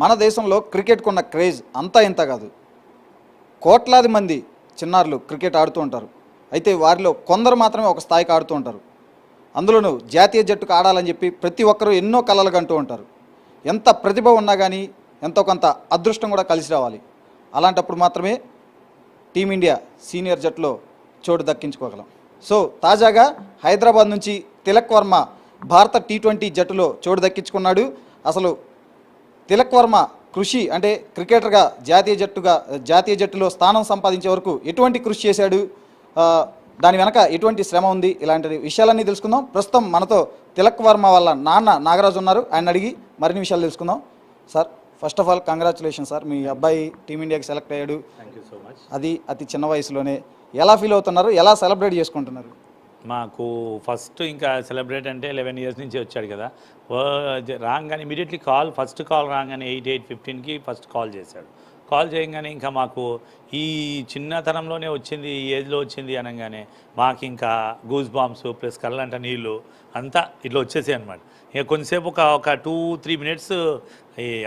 మన దేశంలో క్రికెట్కు ఉన్న క్రేజ్ అంతా ఇంత కాదు. కోట్లాది మంది చిన్నారులు క్రికెట్ ఆడుతూ ఉంటారు. అయితే వారిలో కొందరు మాత్రమే ఒక స్థాయికి ఆడుతూ ఉంటారు. అందులోనూ జాతీయ జట్టుకు ఆడాలని చెప్పి ప్రతి ఒక్కరూ ఎన్నో కలలు కంటూ ఉంటారు. ఎంత ప్రతిభ ఉన్నా కానీ ఎంతో కొంత అదృష్టం కూడా కలిసి రావాలి. అలాంటప్పుడు మాత్రమే టీమిండియా సీనియర్ జట్టులో చోటు దక్కించుకోగలం. సో తాజాగా హైదరాబాద్ నుంచి తిలక్ వర్మ భారత టీ ట్వంటీ జట్టులో చోటు దక్కించుకున్నాడు. అసలు తిలక్ వర్మ కృషి అంటే క్రికెటర్గా జాతీయ జట్టుగా జాతీయ జట్టులో స్థానం సంపాదించే వరకు ఎటువంటి కృషి చేశాడు? దాని వెనక ఎటువంటి శ్రమ ఉంది? ఇలాంటి విషయాలన్నీ తెలుసుకుందాం. ప్రస్తుతం మనతో తిలక్ వర్మ వాళ్ళ నాన్న నాగరాజు ఉన్నారు. ఆయన అడిగి మరిన్ని విషయాలు తెలుసుకుందాం. Sir first of all congratulation sir. మీ అబ్బాయి టీమిండియాకి సెలెక్ట్ అయ్యాడు. అది అతి చిన్న వయసులోనే ఎలా ఫీల్ అవుతున్నారు? ఎలా సెలబ్రేట్ చేసుకుంటున్నారు? మాకు ఫస్ట్ ఇంకా సెలబ్రేట్ అంటే లెవెన్ ఇయర్స్ నుంచి వచ్చాడు కదా. రాగానే ఇమీడియట్లీ కాల్ ఫస్ట్ కాల్ రాగానే ఎయిట్ ఎయిట్ ఫిఫ్టీన్కి ఫస్ట్ కాల్ చేశాడు. కాల్ చేయగానే ఇంకా మాకు ఈ చిన్నతనంలోనే వచ్చింది ఈ ఏజ్లో వచ్చింది అనగానే మాకు ఇంకా గూస్ బాంబ్స్ ప్లస్ కళ్ళంట నీళ్ళు అంతా ఇట్లా వచ్చేసాయి అనమాట ఇక కొంతసేపు ఒక ఒక టూ త్రీ మినిట్స్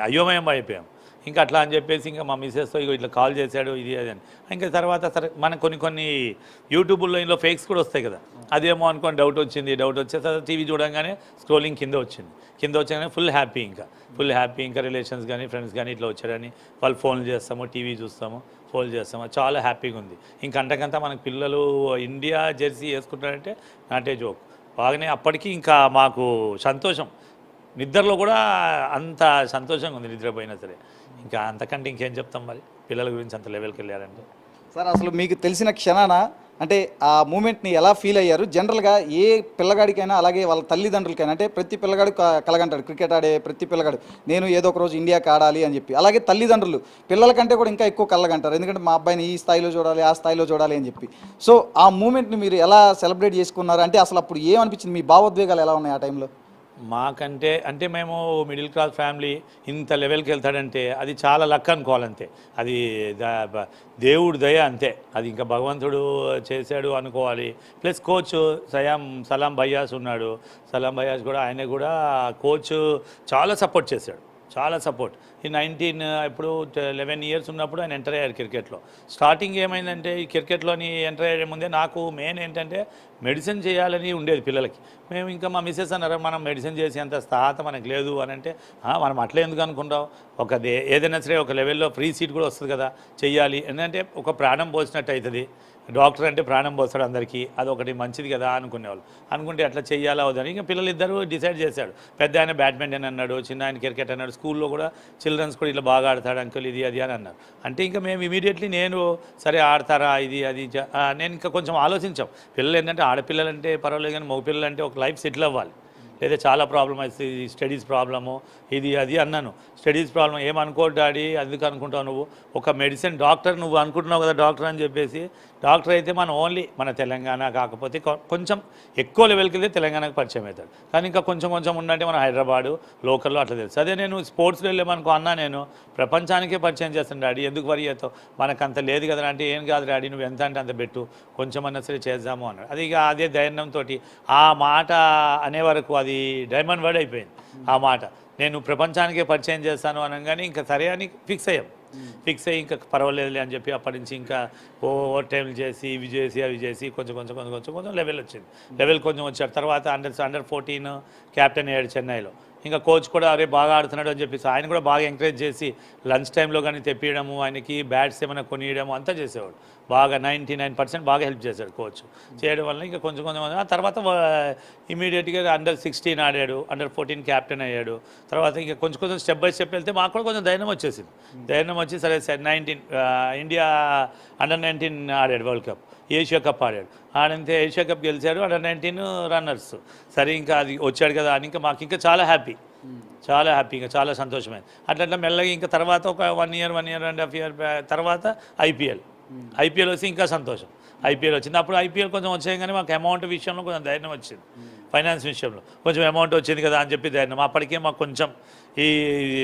అయోమయం అయిపోయాం. ఇంకా అట్లా అని చెప్పేసి ఇంకా మా మిస్సెస్తో ఇగో ఇట్లా కాల్ చేశాడు ఇది అది అని. ఇంకా తర్వాత సరే మనకు కొన్ని కొన్ని యూట్యూబ్లో ఇందులో ఫేక్స్ కూడా వస్తాయి కదా. అదేమో అనుకోని డౌట్ వచ్చింది డౌట్ వచ్చే టీవీ చూడంగానే స్క్రోలింగ్ కింద వచ్చింది. కింద వచ్చాగానే ఫుల్ హ్యాపీ ఇంకా. ఫుల్ హ్యాపీ ఇంకా రిలేషన్స్ కానీ ఫ్రెండ్స్ కానీ ఇట్లా వచ్చారని వాళ్ళు ఫోన్లు చేస్తాము టీవీ చూస్తాము ఫోన్ చేస్తాము. చాలా హ్యాపీగా ఉంది. ఇంకా మనకు పిల్లలు ఇండియా జెర్సీ వేసుకుంటారంటే నాటే జోక్. బాగానే అప్పటికి ఇంకా మాకు సంతోషం. నిద్రలో కూడా అంత సంతోషంగా ఉంది నిద్రపోయినా సరే. ఇంకా అంతకంటే ఇంకేం చెప్తాం మరి? పిల్లల గురించి అంత లెవెల్కి వెళ్ళారంటే. సార్ అసలు మీకు తెలిసిన క్షణాన అంటే ఆ మూమెంట్ని ఎలా ఫీల్ అయ్యారు? జనరల్గా ఏ పిల్లగాడికైనా అలాగే వాళ్ళ తల్లిదండ్రులకైనా అంటే ప్రతి పిల్లగాడు కలగంటాడు. క్రికెట్ ఆడే ప్రతి పిల్లగాడు నేను ఏదో ఒక రోజు ఇండియాకి ఆడాలి అని చెప్పి. అలాగే తల్లిదండ్రులు పిల్లల కంటే కూడా ఇంకా ఎక్కువ కలగంటారు. ఎందుకంటే మా అబ్బాయిని ఈ స్థాయిలో చూడాలి ఆ స్థాయిలో చూడాలి అని చెప్పి. సో ఆ మూమెంట్ని మీరు ఎలా సెలబ్రేట్ చేసుకున్నారు? అంటే అసలు అప్పుడు ఏమనిపించింది? మీ భావోద్వేగాలు ఎలా ఉన్నాయి ఆ టైంలో? మాకంటే అంటే మేము మిడిల్ క్లాస్ ఫ్యామిలీ ఇంత లెవెల్కి వెళ్తాడంటే అది చాలా లక్ అనుకోవాలంతే. అది ద- దేవుడు దయ అంతే. అది ఇంకా భగవంతుడు చేశాడు అనుకోవాలి. ప్లస్ కోచ్ సయాం సలాం భయ్యాస్ ఉన్నాడు. సలాం భయ్యాస్ కూడా ఆయన కూడా కోచ్ చాలా సపోర్ట్ చేశాడు. చాలా సపోర్ట్. ఈ నైన్టీన్ ఇప్పుడు లెవెన్ ఇయర్స్ ఉన్నప్పుడు ఆయన ఎంటర్ అయ్యారు క్రికెట్లో. స్టార్టింగ్ ఏమైందంటే ఈ క్రికెట్లోని ఎంటర్ అయ్యే ముందే నాకు మెయిన్ ఏంటంటే మెడిసిన్ చేయాలని ఉండేది పిల్లలకి. మేము ఇంకా మా మిస్సెస్ అన్నారు మనం మెడిసిన్ చేసేంత స్థాత మనకు లేదు అని అంటే మనం అట్లా ఎందుకు అనుకుంటాం ఒక ఏదైనా సరే ఒక లెవెల్లో ఫ్రీ సీట్ కూడా వస్తుంది కదా చెయ్యాలి. ఎందుకంటే ఒక ప్రాణం పోసినట్టు అవుతుంది. డాక్టర్ అంటే ప్రాణం పోస్తాడు అందరికీ అదొకటి మంచిది కదా అనుకునేవాళ్ళు. అనుకుంటే అట్లా చేయాలా వద్దని ఇంకా పిల్లలు ఇద్దరు డిసైడ్ చేశాడు పెద్ద ఆయన బ్యాడ్మింటన్ అన్నాడు చిన్న ఆయన క్రికెట్ అన్నాడు స్కూల్లో కూడా చిల్డ్రన్స్ కూడా ఇట్లా బాగా ఆడతాడు అంకుల్ ఇది అది అని అన్నారు. అంటే ఇంకా మేము ఇమీడియట్లీ నేను సరే ఆడతారా ఇది అది నేను ఇంకా కొంచెం ఆలోచించాం. పిల్లలు ఏంటంటే ఆడపిల్లలు అంటే పర్వాలేదు కానీ మగపిల్లలు అంటే ఒక లైఫ్ సెటిల్ అవ్వాలి. లేదా చాలా ప్రాబ్లం అవుతుంది. స్టడీస్ ప్రాబ్లము ఇది అది అన్నాను. స్టడీస్ ప్రాబ్లం ఏమనుకో డాడీ అందుకు అనుకుంటావు నువ్వు. ఒక మెడిసిన్ డాక్టర్ నువ్వు అనుకుంటున్నావు కదా డాక్టర్ అని చెప్పేసి డాక్టర్ అయితే మనం ఓన్లీ మన తెలంగాణ కాకపోతే కొంచెం ఎక్కువ లెవెల్కి వెళ్తే తెలంగాణకు పరిచయం అవుతాడు. కానీ ఇంకా కొంచెం కొంచెం ఉండంటే మన హైదరాబాదు లోకల్లో అట్లా తెలుసు. అదే నేను స్పోర్ట్స్లో వెళ్ళామనుకో అన్నా నేను ప్రపంచానికే పరిచయం చేస్తాను డాడీ. ఎందుకు వరి అవుతావు మనకు అంత లేదు కదా అంటే ఏం కాదు డాడీ నువ్వు ఎంత అంటే అంత పెట్టు. కొంచెం అన్నా సరే చేద్దాము అన్నాడు. అది ఇక అదే ధైర్యంతో ఆ మాట అనే వరకు అది డైమండ్ వర్డ్ అయిపోయింది ఆ మాట. నేను ప్రపంచానికే పరిచయం చేస్తాను అనగానే ఇంకా సరే అని ఫిక్స్ అయ్యాం. ఫిక్స్ అయ్యి ఇంకా పర్వాలేదులే అని చెప్పి అప్పటి నుంచి ఇంకా ఓవర్ టైంలు చేసి ఇవి చేసి అవి చేసి కొంచెం కొంచెం కొంచెం కొంచెం కొంచెం లెవెల్ వచ్చింది. లెవెల్ కొంచెం వచ్చాడు తర్వాత అండర్ అండర్ ఫోర్టీన్ క్యాప్టెన్ అయ్యాడు చెన్నైలో. ఇంకా కోచ్ కూడా అరే బాగా ఆడుతున్నాడు అని చెప్పేసి ఆయన కూడా బాగా ఎంకరేజ్ చేసి లంచ్ టైంలో కానీ తెప్పియడము ఆయనకి బ్యాట్స్ ఏమైనా కొనియడము అంతా చేసేవాడు. బాగా నైంటీ నైన్ పర్సెంట్ బాగా హెల్ప్ చేశాడు కోచ్. చేయడం వల్ల ఇంకా కొంచెం కొంచెం ఆ తర్వాత ఇమీడియట్గా అండర్ సిక్స్టీన్ ఆడాడు అండర్ ఫోర్టీన్ క్యాప్టెన్ అయ్యాడు. తర్వాత ఇంకా కొంచెం కొంచెం స్టెప్ బై స్టెప్ వెళ్తే మాకు కూడా కొంచెం ధైర్యం వచ్చేసింది. ధైర్యం వచ్చి సరే sir nineteen India under nineteen ఆడాడు వరల్డ్ కప్ ఏషియా కప్ ఆడాడు. ఆడంతే ఏషియా కప్ గెలిచాడు అండర్ నైన్టీన్ రన్నర్స్ సరే ఇంకా అది వచ్చాడు కదా అని ఇంకా మాకు ఇంకా చాలా హ్యాపీ చాలా హ్యాపీ ఇంకా చాలా సంతోషమైంది. అట్లా మెల్లగా ఇంకా తర్వాత ఒక one year one year and half year తర్వాత ఐపీఎల్ ఐపీఎల్ వస్తే ఇంకా సంతోషం. ఐపీఎల్ వచ్చింది అప్పుడు ఐపీఎల్ కొంచెం వచ్చాయి కానీ మాకు అమౌంట్ విషయంలో కొంచెం ధైర్యం వచ్చింది. ఫైనాన్స్ విషయంలో. కొంచెం అమౌంట్ వచ్చింది కదా అని చెప్పి ధైర్యం. అప్పటికే మాకు కొంచెం ఈ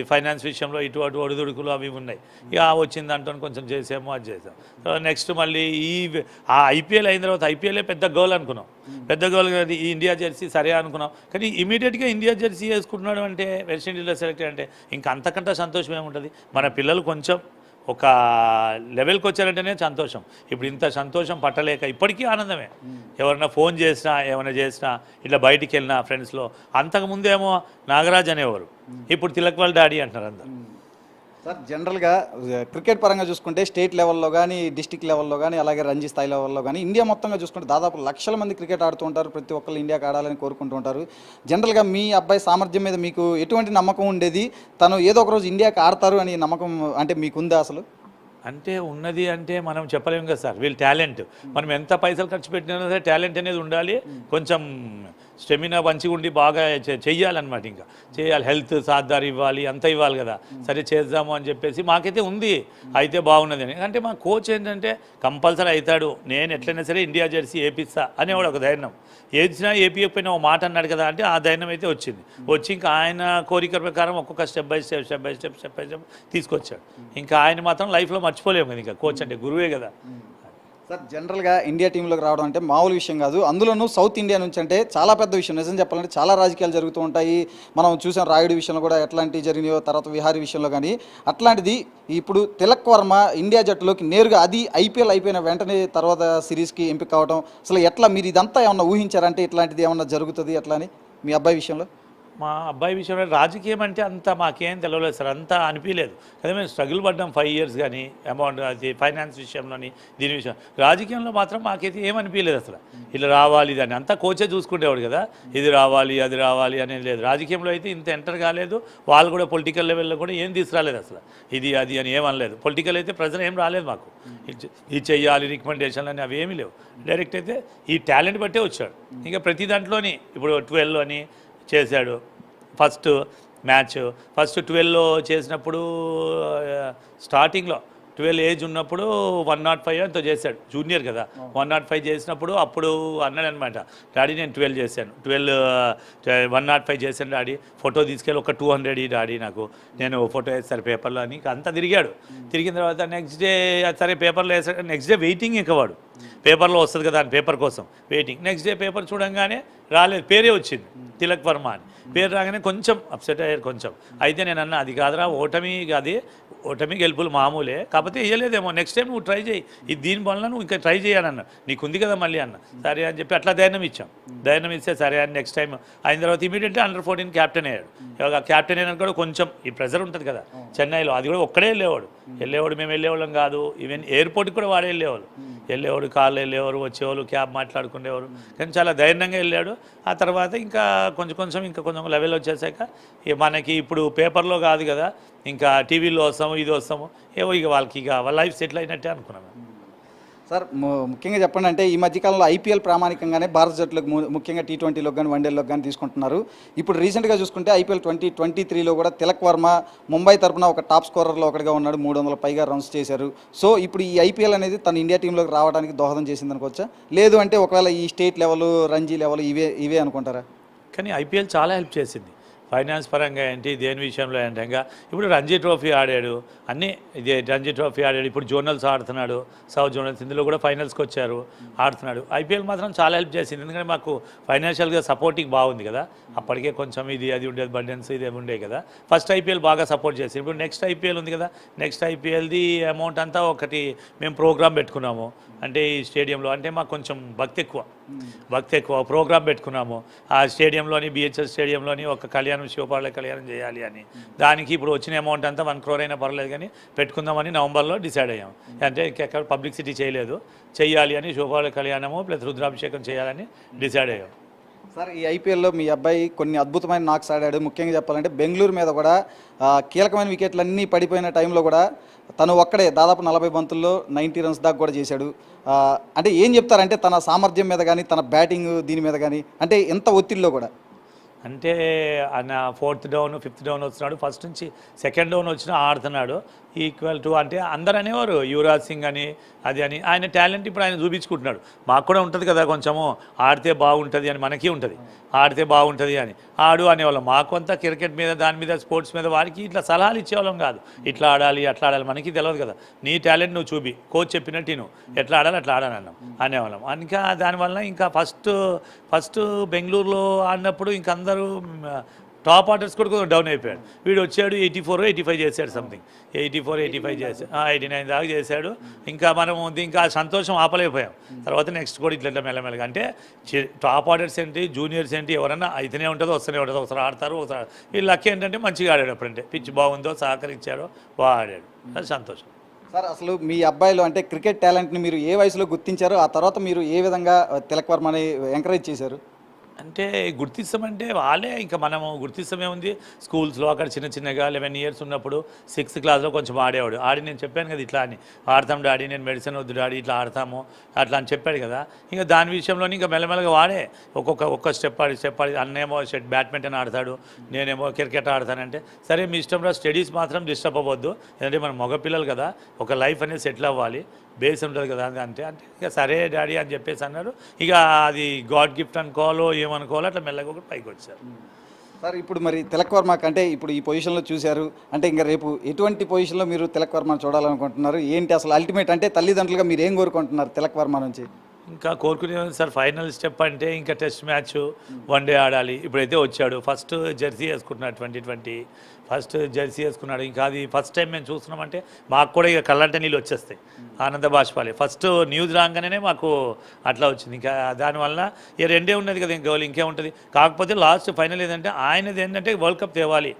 ఫైనాన్స్ విషయంలో ఇటు అటు ఒడిదుడుకులు అవి ఉన్నాయి. ఇక వచ్చింది అంటూ కొంచెం చేసాము అది చేసాం. నెక్స్ట్ మళ్ళీ ఈ ఆ ఐపీఎల్ అయిన తర్వాత ఐపీఎల్ పెద్ద గోల్ అనుకున్నాం. పెద్ద గోల్ ఈ ఇండియా జెర్సీ సరే అనుకున్నాం. కానీ ఇమీడియట్గా ఇండియా జెర్సీ వేసుకుంటున్నాడు అంటే వెస్టిండీస్లో సెలెక్ట్ అంటే ఇంకా అంతకంటే సంతోషం ఏముంటుంది? మన పిల్లలు కొంచెం ఒక లెవెల్కి వచ్చారంటేనే సంతోషం. ఇప్పుడు ఇంత సంతోషం పట్టలేక ఇప్పటికీ ఆనందమే. ఎవరైనా ఫోన్ చేసినా ఏమైనా చేసినా ఇట్లా బయటికి వెళ్ళినా ఫ్రెండ్స్లో అంతకుముందేమో నాగరాజ్ అనేవారు. ఇప్పుడు తిలక్ వాళ్ళ డాడీ అంటున్నారు అందరు. సార్ జనరల్గా క్రికెట్ పరంగా చూసుకుంటే స్టేట్ లెవెల్లో కానీ డిస్టిక్ లెవెల్లో కానీ అలాగే రంజీ స్థాయి లెవెల్లో కానీ ఇండియా మొత్తంగా చూసుకుంటే దాదాపు లక్షల మంది క్రికెట్ ఆడుతూ ఉంటారు. ప్రతి ఒక్కళ్ళు ఇండియాకి ఆడాలని కోరుకుంటూ ఉంటారు. జనరల్గా మీ అబ్బాయి సామర్థ్యం మీద మీకు ఎటువంటి నమ్మకం ఉండేది? తను ఏదో ఒక రోజు ఇండియాకి ఆడతారు అని నమ్మకం అంటే మీకుందా అసలు? అంటే ఉన్నది అంటే మనం చెప్పలేము కదా సార్. వీళ్ళు టాలెంట్ మనం ఎంత పైసలు ఖర్చు పెట్టినా సరే టాలెంట్ అనేది ఉండాలి. కొంచెం స్టెమినా మంచిగా ఉండి బాగా చెయ్యాలన్నమాట ఇంకా. చేయాలి హెల్త్ సాధారు ఇవ్వాలి అంత ఇవ్వాలి కదా. సరే చేద్దాము అని చెప్పేసి మాకైతే ఉంది. అయితే బాగున్నది అని. అంటే మా కోచ్ ఏంటంటే కంపల్సరీ అవుతాడు. నేను ఎట్లయినా సరే ఇండియా జెర్సీ వేపిస్తా అనేవాడు ఒక ధైర్యం. ఏదిచ్చినా ఏపీయకపోయినా ఒక మాట అన్నాడు కదా అంటే ఆ ధైర్యం అయితే వచ్చింది. వచ్చి ఇంకా ఆయన కోరిక ప్రకారం ఒక్కొక్క step by step step by step step by step తీసుకొచ్చాడు. ఇంకా ఆయన మాత్రం లైఫ్లో మర్చిపోలేము కదా ఇంకా. కోచ్ అంటే గురువే కదా. సార్ జనరల్గా ఇండియా టీంలోకి రావడం అంటే మామూలు విషయం కాదు. అందులోనూ సౌత్ ఇండియా నుంచి అంటే చాలా పెద్ద విషయం. నిజం చెప్పాలంటే చాలా రాజకీయాలు జరుగుతూ ఉంటాయి. మనం చూసాం రాయుడు విషయంలో కూడా ఎట్లాంటివి జరిగినాయో తర్వాత విహారీ విషయంలో కానీ. అట్లాంటిది ఇప్పుడు తిలక్ వర్మ ఇండియా జట్టులోకి నేరుగా అది ఐపీఎల్ అయిపోయిన వెంటనే తర్వాత సిరీస్కి ఎంపిక కావడం అసలు ఎట్లా మీరు ఇదంతా ఏమన్నా ఊహించారంటే ఇట్లాంటిది ఏమన్నా జరుగుతుంది ఎట్లా అని మీ అబ్బాయి విషయంలో? మా అబ్బాయి విషయంలో రాజకీయం అంటే అంత మాకేం తెలియలేదు సార్ అంతా అనిపించలేదు. కదా మేము స్ట్రగుల్ పడ్డాం ఫైవ్ ఇయర్స్ కానీ అమౌంట్ అది ఫైనాన్స్ విషయంలోని దీని విషయం. రాజకీయంలో మాత్రం మాకైతే ఏం అసలు. ఇలా రావాలి దాన్ని. అంతా కోచే చూసుకునేవాడు కదా. ఇది రావాలి అది రావాలి అనేది లేదు. రాజకీయంలో అయితే ఇంత ఎంటర్ కాలేదు. వాళ్ళు కూడా పొలిటికల్ లెవెల్లో కూడా ఏం తీసుకురాలేదు అసలు. ఇది అది అని ఏమనలేదు పొలిటికల్ అయితే ప్రజలు ఏం రాలేదు మాకు. ఇది- ఇది చెయ్యాలి రికమెండేషన్లు అని అవి ఏమీ లేవు. డైరెక్ట్ అయితే ఈ టాలెంట్ బట్టే వచ్చాడు. ఇంకా ప్రతి దాంట్లోని ఇప్పుడు ట్వెల్వ్ అని చేశాడు. ఫస్ట్ మ్యాచ్ ఫస్ట్ ట్వెల్వ్లో చేసినప్పుడు స్టార్టింగ్లో ట్వెల్వ్ ఏజ్ ఉన్నప్పుడు వన్ నాట్ ఫైవ్ అంతా చేశాడు. జూనియర్ కదా. వన్ నాట్ ఫైవ్ చేసినప్పుడు అప్పుడు అన్నాడు అనమాట డాడీ నేను ట్వెల్వ్ చేశాను. ట్వెల్వ్ వన్ నాట్ ఫైవ్ చేశాను డాడీ. ఫోటో తీసుకెళ్ళి ఒక టూ హండ్రెడ్ డాడీ నాకు. నేను ఫోటో వేస్తాను పేపర్లో అని అంతా తిరిగాడు. తిరిగిన తర్వాత నెక్స్ట్ డే సరే పేపర్లో వేసాడు. నెక్స్ట్ డే వెయిటింగ్ ఇంకా వాడు. పేపర్లో వస్తుంది కదా అని పేపర్ కోసం. వెయిటింగ్ నెక్స్ట్ డే పేపర్ చూడంగానే రాలేదు. పేరే వచ్చింది. తిలక్ వర్మ అని. పేరు రాగానే కొంచెం అప్సెట్ అయ్యారు కొంచెం. అయితే నేను అన్న అది కాదురా ఓటమి అది ఓటమి గెలుపులు మామూలే. కాకపోతే వేయలేదేమో నెక్స్ట్ టైం నువ్వు ట్రై చేయి. ఇది దీని వల్ల నువ్వు ఇంకా ట్రై చేయాలన్న. నీకు ఉంది కదా మళ్ళీ అన్న. సరే అని చెప్పి అట్లా ధైర్యం ఇచ్చాం. ధైర్యం ఇస్తే సరే అని నెక్స్ట్ టైం అయిన తర్వాత ఇమీడియట్గా అండర్ ఫోర్టీన్ క్యాప్టెన్ అయ్యాడు. ఇవాళ క్యాప్టెన్ అయినా కూడా కొంచెం ఈ ప్రెజర్ ఉంటుంది కదా. చెన్నైలో. అది కూడా ఒక్కడే వెళ్ళేవాడు వెళ్ళేవాడు మేము వెళ్ళేవాళ్ళం కాదు. ఈవెన్ ఎయిర్పోర్ట్కి కూడా వాడే వెళ్ళేవాళ్ళు. వెళ్ళేవాడు కార్లు వెళ్ళేవారు వచ్చేవాళ్ళు క్యాబ్ మాట్లాడుకునేవారు. కానీ చాలా ధైర్యంగా వెళ్ళాడు. ఆ తర్వాత ఇంకా కొంచెం కొంచెం ఇంకా కొంచెం లెవెల్ వచ్చేసాక ఇక మనకి ఇప్పుడు పేపర్లో కాదు కదా ఇంకా టీవీలో వస్తాము ఇది వస్తాము. ఏవో ఇక వాళ్ళకి ఇక వాళ్ళ లైఫ్ సెటిల్ అయినట్టే అనుకున్నాం సార్ ముఖ్యంగా చెప్పండి అంటే ఈ మధ్యకాలంలో ఐపీఎల్ ప్రామాణికంగానే భారత జట్లకు ము- ముఖ్యంగా టీ ట్వంటీలో కానీ వన్డేలకు కానీ తీసుకుంటున్నారు. ఇప్పుడు రీసెంట్గా చూసుకుంటే ఐపీఎల్ ట్వంటీ ట్వంటీ త్రీలో కూడా తిలక్ వర్మ ముంబై తరఫున ఒక టాప్ స్కోరర్లో ఒకటిగా ఉన్నాడు మూడు వందల పైగా రన్స్ చేశారు. సో ఇప్పుడు ఈ ఐపీఎల్ అనేది తన ఇండియా టీంలోకి రావడానికి దోహదం చేసింది అనుకోవచ్చా? లేదు అంటే ఒకవేళ ఈ స్టేట్ లెవెల్ రంజీ లెవెల్ ఇవే ఇవే అనుకుంటారా? కానీ ఐపీఎల్ చాలా హెల్ప్ చేసింది. ఫైనాన్స్ పరంగా ఏంటి దేని విషయంలో ఏంటి ఇంకా? ఇప్పుడు రంజీ ట్రోఫీ ఆడాడు. అన్నీ ఇదే రంజీ ట్రోఫీ ఆడాడు. ఇప్పుడు జోనల్స్ ఆడుతున్నాడు. సౌత్ జోనల్స్ ఇందులో కూడా ఫైనల్స్కి వచ్చారు ఆడుతున్నాడు. ఐపీఎల్ మాత్రం చాలా హెల్ప్ చేసింది. ఎందుకంటే మాకు ఫైనాన్షియల్గా సపోర్టింగ్ బాగుంది కదా. అప్పటికే కొంచెం ఇది అది ఉండేది బర్డెన్స్ ఇది ఉండే కదా. ఫస్ట్ ఐపీఎల్ బాగా సపోర్ట్ చేసింది. ఇప్పుడు నెక్స్ట్ ఐపీఎల్ ఉంది కదా. నెక్స్ట్ ఐపీఎల్ది అమౌంట్ అంతా ఒకటి మేము ప్రోగ్రామ్ పెట్టుకున్నాము. అంటే ఈ స్టేడియంలో అంటే మాకు కొంచెం భక్తి ఎక్కువ భక్తి ఎక్కువ ప్రోగ్రామ్ పెట్టుకున్నాము. ఆ స్టేడియంలోని బిహెచ్ఎస్ స్టేడియంలోని ఒక కళ్యాణం శివపాళ్ళ కళ్యాణం చేయాలి అని. దానికి ఇప్పుడు వచ్చిన అమౌంట్ అంతా వన్ క్రోర్ అయినా పర్లేదు కానీ పెట్టుకుందామని నవంబర్లో డిసైడ్ అయ్యాం. అంటే ఇంకెక్కడ పబ్లిసిటీ చేయలేదు. చేయాలి అని శివపాళ్ళ కళ్యాణము ప్లస్ రుద్రాభిషేకం చేయాలని డిసైడ్ అయ్యాం. సార్ ఈ ఐపీఎల్లో మీ అబ్బాయి కొన్ని అద్భుతమైన నాక్స్ ఆడాడు. ముఖ్యంగా చెప్పాలంటే బెంగళూరు మీద కూడా కీలకమైన వికెట్లు అన్నీ పడిపోయిన టైంలో కూడా తను ఒక్కడే దాదాపు నలభై బంతుల్లో నైంటీ రన్స్ దాకా కూడా చేశాడు. అంటే ఏం చెప్తారంటే తన సామర్థ్యం మీద కానీ తన బ్యాటింగ్ దీని మీద కానీ అంటే ఎంత ఒత్తిడిలో కూడా? అంటే ఆయన ఫోర్త్ డౌన్ ఫిఫ్త్ డౌన్ వస్తున్నాడు. ఫస్ట్ నుంచి సెకండ్ డౌన్ వచ్చినా ఆడుతున్నాడు. ఈక్వల్ టు అంటే అందరు అనేవారు యువరాజ్ సింగ్ అని అది అని. ఆయన టాలెంట్ ఇప్పుడు ఆయన చూపించుకుంటున్నాడు. మాకు కూడా ఉంటుంది కదా కొంచెము ఆడితే బాగుంటుంది అని మనకి ఉంటుంది. ఆడితే బాగుంటుంది అని. ఆడు అనేవాళ్ళం. మాకు అంతా క్రికెట్ మీద దాని మీద స్పోర్ట్స్ మీద వారికి ఇట్లా సలహాలు ఇచ్చేవాళ్ళం కాదు. ఇట్లా ఆడాలి అట్లా ఆడాలి. మనకి తెలియదు కదా. నీ టాలెంట్ నువ్వు చూపి. కోచ్ చెప్పినట్టు నువ్వు ఎట్లా ఆడాలి అట్లా ఆడాలన్నాం అనేవాళ్ళం. ఇంకా దానివల్ల ఇంకా ఫస్ట్ ఫస్ట్ బెంగళూరులో ఆడినప్పుడు ఇంక అందరూ టాప్ ఆర్డర్స్ కూడా కొంచెం డౌన్ అయిపోయాడు. వీడు వచ్చాడు ఎయిటీ ఫోర్ ఎయిటీ ఫైవ్ చేశాడు something eighty four eighty five చేశాడు ఎయిటీ నైన్ దాకా చేశాడు. ఇంకా మనం ఇంకా సంతోషం ఆపలేకపోయాం. తర్వాత నెక్స్ట్ కూడా ఇట్లా ఇట్లా మెల్లమెల్లగా అంటే చి- టాప్ ఆర్డర్స్ ఏంటి జూనియర్స్ ఏంటి ఎవరన్నా అయితేనే ఉంటుందో వస్తూనే ఉంటుంది. ఒకసారి ఆడతారు ఒకసారి ఈ లక్ ఏంటంటే మంచిగా ఆడాడు అప్పుడంటే. పిచ్ బాగుందో సహకరించాడో బాగా ఆడాడు. అది సంతోషం. సార్ అసలు మీ అబ్బాయిలో అంటే క్రికెట్ టాలెంట్ని మీరు ఏ వయసులో గుర్తించారు? ఆ తర్వాత మీరు ఏ విధంగా తిలక్ వర్మని ఎంకరేజ్ చేశారు? అంటే గుర్తిస్తామంటే వాళ్ళే ఇంకా మనము గుర్తిస్తామేముంది స్కూల్స్లో అక్కడ చిన్న చిన్నగా లెవెన్ ఇయర్స్ ఉన్నప్పుడు సిక్స్త్ క్లాస్లో కొంచెం ఆడేవాడు. ఆడి నేను చెప్పాను కదా ఇట్లా అని. ఆడతాం డాడీ నేను మెడిసిన్ వద్దు డాడీ ఇట్లా ఆడతాము అట్లా అని చెప్పాడు కదా. ఇంకా దాని విషయంలో ఇంకా మెల్లమెల్లగా వాడే. ఒక్కొక్క ఒక్క స్టెప్ ఆడి స్టెప్ ఆడి అన్నేమో షెడ్ బ్యాడ్మింటన్ ఆడతాడు నేనేమో క్రికెట్ ఆడతానంటే సరే మీ ఇష్టం రా స్టడీస్ మాత్రం డిస్టర్బ్ అవ్వద్దు. ఎందుకంటే మన మగపిల్లలు కదా ఒక లైఫ్ అనేది సెటిల్ అవ్వాలి. బేస్ ఉంటుంది కదా అంటే అంటే ఇక సరే డాడీ అని చెప్పేసి అన్నారు. ఇక అది గాడ్ గిఫ్ట్ అనుకోవాలో ఏమనుకోవాలో అట్లా మెల్లగా ఒకటి పైకి వచ్చారు. సార్ ఇప్పుడు మరి తిలక్ వర్మ కంటే ఇప్పుడు ఈ పొజిషన్లో చూశారు అంటే ఇంకా రేపు ఎటువంటి పొజిషన్లో మీరు తిలక్ వర్మను చూడాలనుకుంటున్నారు? ఏంటి అసలు అల్టిమేట్ అంటే తల్లిదండ్రులుగా మీరు ఏం కోరుకుంటున్నారు తిలక్ వర్మ నుంచి? ఇంకా కోరుకునే సార్ ఫైనల్ స్టెప్ అంటే ఇంకా టెస్ట్ మ్యాచ్ వన్ డే ఆడాలి. ఇప్పుడైతే వచ్చాడు. ఫస్ట్ జెర్సీ వేసుకుంటున్నాడు ట్వంటీ ట్వంటీ. ఫస్ట్ జెర్సీ వేసుకున్నాడు. ఇంకా అది ఫస్ట్ టైం మేము చూస్తున్నామంటే మాకు కూడా ఇక కళ్ళంట నీళ్ళు వచ్చేస్తాయి. ఆనంద బాష్పాలే. ఫస్ట్ న్యూస్ రాగానే మాకు అట్లా వచ్చింది. ఇంకా దానివల్ల ఇక రెండే ఉన్నది కదా ఇంకా ఇంకే ఉంటుంది కాకపోతే లాస్ట్ ఫైనల్ ఏంటంటే ఆయనది ఏంటంటే వరల్డ్ కప్ తేవాలి.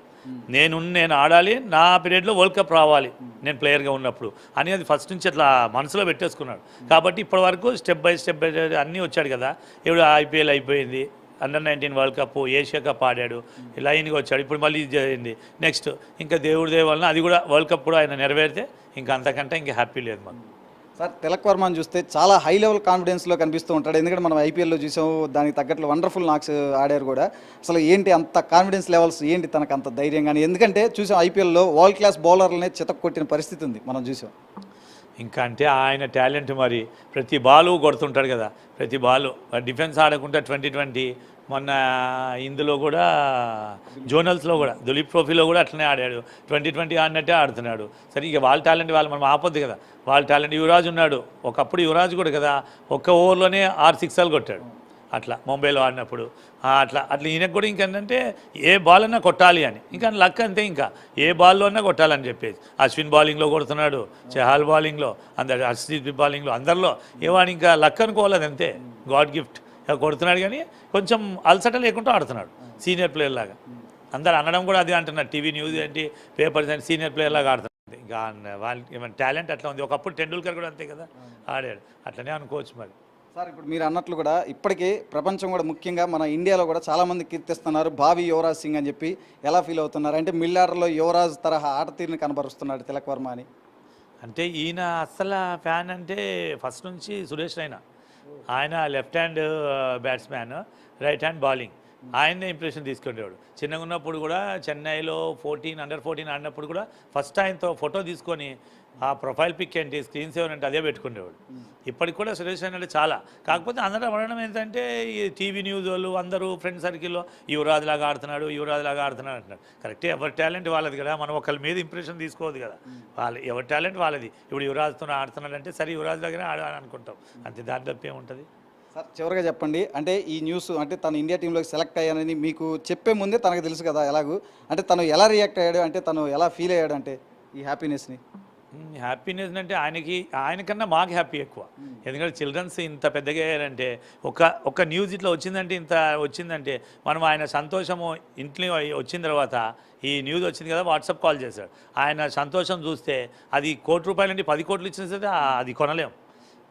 నేను నేను ఆడాలి నా పీరియడ్లో వరల్డ్ కప్ రావాలి. నేను ప్లేయర్గా ఉన్నప్పుడు. అని అది ఫస్ట్ నుంచి అట్లా మనసులో పెట్టేసుకున్నాడు. కాబట్టి ఇప్పటి వరకు స్టెప్ బై స్టెప్ బై అన్నీ వచ్చాడు కదా. ఇప్పుడు ఐపీఎల్ అయిపోయింది. Under nineteen world cup Asia cup ఆడాడు. లైన్గా వచ్చాడు. ఇప్పుడు మళ్ళీ ఇది జరిగింది. నెక్స్ట్ ఇంకా దేవుడి దేవ వలన అది కూడా వరల్డ్ కప్ కూడా ఆయన నెరవేరితే ఇంకా అంతకంటే ఇంకా హ్యాపీ లేదు మాకు. సార్ తిలక్ వర్మని చూస్తే చాలా హై లెవెల్ కాన్ఫిడెన్స్లో కనిపిస్తూ ఉంటాడు. ఎందుకంటే మనం ఐపీఎల్లో చూసాము దానికి తగ్గట్లు వండర్ఫుల్ నాక్స్ ఆడారు కూడా. అసలు ఏంటి అంత కాన్ఫిడెన్స్ లెవెల్స్ ఏంటి తనకు అంత ధైర్యం కానీ? ఎందుకంటే చూసాం ఐపీఎల్లో వరల్డ్ క్లాస్ బౌలర్లనే చితక్ కొట్టిన పరిస్థితి ఉంది మనం చూసాం. ఇంకా అంటే ఆయన టాలెంట్ మరి ప్రతి బాలు కొడుతుంటాడు కదా ప్రతి బాలు. డిఫెన్స్ ఆడకుండా ట్వంటీ ట్వంటీ మొన్న ఇందులో కూడా జోనల్స్లో కూడా దులీప్ ట్రోఫీలో కూడా అట్లనే ఆడాడు. ట్వంటీ ట్వంటీ ఆడినట్టే ఆడుతున్నాడు. సరే ఇక వాళ్ళ టాలెంట్ వాళ్ళు మనం ఆపొద్దు కదా. వాళ్ళ టాలెంట్ యువరాజ్ ఉన్నాడు. ఒకప్పుడు యువరాజ్ కూడా కదా ఒక్క ఓవర్లోనే ఆరు సిక్సాలు కొట్టాడు. అట్లా ముంబైలో ఆడినప్పుడు. అట్లా అట్లా ఈయనకు కూడా ఇంకేంటంటే ఏ బాల్ అన్నా కొట్టాలి అని. ఇంకా లక్ అంతే ఇంకా. ఏ బాల్లో అన్నా కొట్టాలని చెప్పేసి అశ్విన్ బౌలింగ్లో కొడుతున్నాడు చహాల్ బౌలింగ్లో అందరు హర్షదీప్ బౌలింగ్లో అందరిలో. ఏవాడు ఇంకా లక్ అనుకోవాలి అంతే. గాడ్ గిఫ్ట్ కొడుతున్నాడు కానీ కొంచెం అలసట లేకుండా ఆడుతున్నాడు సీనియర్ ప్లేయర్ లాగా. అందరు అనడం కూడా అదే అంటున్నారు. టీవీ న్యూస్ ఏంటి పేపర్స్ ఏంటి సీనియర్ ప్లేయర్ లాగా ఆడుతున్నాడు. ఇంకా వాళ్ళ ఏమైనా టాలెంట్ అట్లా ఉంది. ఒకప్పుడు టెండూల్కర్ కూడా అంతే కదా ఆడాడు. అట్లనే అనుకోవచ్చు మరి. సార్ ఇప్పుడు మీరు అన్నట్లు కూడా ఇప్పటికీ ప్రపంచం కూడా ముఖ్యంగా మన ఇండియాలో కూడా చాలామంది కీర్తిస్తున్నారు. భావి యువరాజ్ సింగ్ అని చెప్పి ఎలా ఫీల్ అవుతున్నారు? అంటే మిల్లార్లో యువరాజ్ తరహా ఆట తీరుని కనబరుస్తున్నాడు తిలక్ వర్మ అని. అంటే ఈయన అస్సలు ఫ్యాన్ అంటే ఫస్ట్ నుంచి సురేష్ రైనా ఆయన left hand batsman right hand bowling. ఆయన్నే ఇంప్రెషన్ తీసుకునేవాడు. చిన్నగా ఉన్నప్పుడు కూడా చెన్నైలో ఫోర్టీన్ అండర్ ఫోర్టీన్ ఆడినప్పుడు కూడా ఫస్ట్ ఆయనతో ఫోటో తీసుకొని ఆ ప్రొఫైల్ పిక్ ఏంటి? స్క్రీన్ సేవర్ అంటే అదే పెట్టుకునేవాడు. ఇప్పటికి కూడా సురేష్ అంటే చాలా. కాకపోతే అందరూ అడగడం ఏంటంటే ఈ టీవీ న్యూస్ వాళ్ళు అందరూ ఫ్రెండ్ సర్కిల్లో యువరాజులాగా ఆడుతున్నాడు యువరాజులాగా ఆడుతున్నాడు అంటున్నాడు కరెక్టే ఎవరి టాలెంట్ వాళ్ళది కదా. మనం ఒకరి మీద ఇంప్రెషన్ తీసుకోవద్దు కదా. వాళ్ళు ఎవరి టాలెంట్ వాళ్ళది. ఇప్పుడు యువరాజుతో ఆడుతున్నాడు అంటే సరే యువరాజు దగ్గర ఆడాలని అనుకుంటాం. అంతే దాని తప్ప ఏముంటుంది? సార్ చివరిగా చెప్పండి. అంటే ఈ న్యూస్ అంటే తను ఇండియా టీంలోకి సెలెక్ట్ అయ్యానని మీకు చెప్పే ముందే తనకు తెలుసు కదా ఎలాగూ. అంటే తను ఎలా రియాక్ట్ అయ్యాడు? అంటే తను ఎలా ఫీల్ అయ్యాడు అంటే ఈ హ్యాపీనెస్ని? హ్యాపీనెస్ అంటే ఆయనకి ఆయనకన్నా మాకు హ్యాపీ ఎక్కువ. ఎందుకంటే చిల్డ్రన్స్ ఇంత పెద్దగా అయ్యారంటే ఒక ఒక న్యూస్ ఇట్లా వచ్చిందంటే ఇంత వచ్చిందంటే మనం ఆయన సంతోషము ఇంట్లో వచ్చిన తర్వాత ఈ న్యూస్ వచ్చింది కదా వాట్సాప్ కాల్ చేశాడు. ఆయన సంతోషం చూస్తే అది కోటి రూపాయలు అంటే పది కోట్లు ఇచ్చిన సరే అది కొనలేం.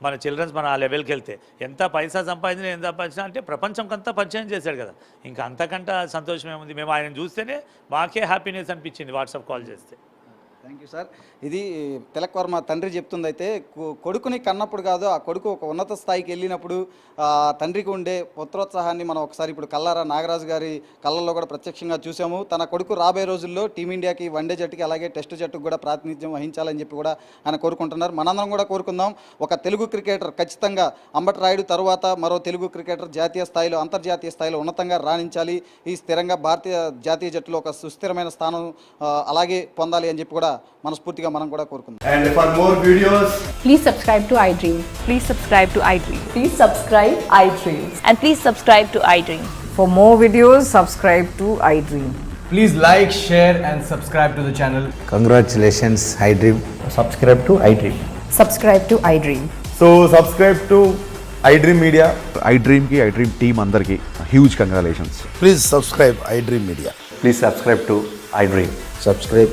మన చిల్డ్రన్స్ మన ఆ లెవెల్కి వెళ్తే ఎంత పైసా సంపాదించినా ఎంత సంపాదించినా అంటే ప్రపంచంకంతా పరిచయం చేశాడు కదా. ఇంకా అంతకంటే సంతోషం ఏముంది? మేము ఆయన చూస్తేనే మాకే హ్యాపీనెస్ అనిపించింది వాట్సాప్ కాల్ చేస్తే. Thank you sir. ఇది తిలక్ వర్మ తండ్రి చెప్తుంది అయితే కొడుకుని కన్నప్పుడు కాదు ఆ కొడుకు ఒక ఉన్నత స్థాయికి వెళ్ళినప్పుడు తండ్రికి ఉండే పుత్రోత్సాహాన్ని మనం ఒకసారి ఇప్పుడు కల్లారా నాగరాజు గారి కళ్ళల్లో కూడా ప్రత్యక్షంగా చూసాము. తన కొడుకు రాబోయే రోజుల్లో టీమిండియాకి వన్డే జట్టుకి అలాగే టెస్ట్ జట్టుకు కూడా ప్రాతినిధ్యం వహించాలని చెప్పి కూడా ఆయన కోరుకుంటున్నారు. మనందరం కూడా కోరుకుందాం. ఒక తెలుగు క్రికెటర్ ఖచ్చితంగా అంబటి రాయుడు తరువాత మరో తెలుగు క్రికెటర్ జాతీయ స్థాయిలో అంతర్జాతీయ స్థాయిలో ఉన్నతంగా రాణించాలి. ఈ స్థిరంగా భారతీయ జాతీయ జట్టులో ఒక సుస్థిరమైన స్థానం అలాగే పొందాలి అని చెప్పి కూడా మనస్ఫూర్తిగా మనం కూడా కోరుకుందాం And for more videos, Please subscribe to iDream. Please subscribe to iDream. Please subscribe iDream. And please subscribe to iDream. For more videos, subscribe to iDream. please like, share, and subscribe to the channel. Congratulations, iDream. Subscribe to iDream. Subscribe to iDream. So, subscribe to iDream Media. ఐ డ్రీమ్కి iDream team అందరికీ huge congratulations Please subscribe iDream Media. Please subscribe to iDream. Subscribe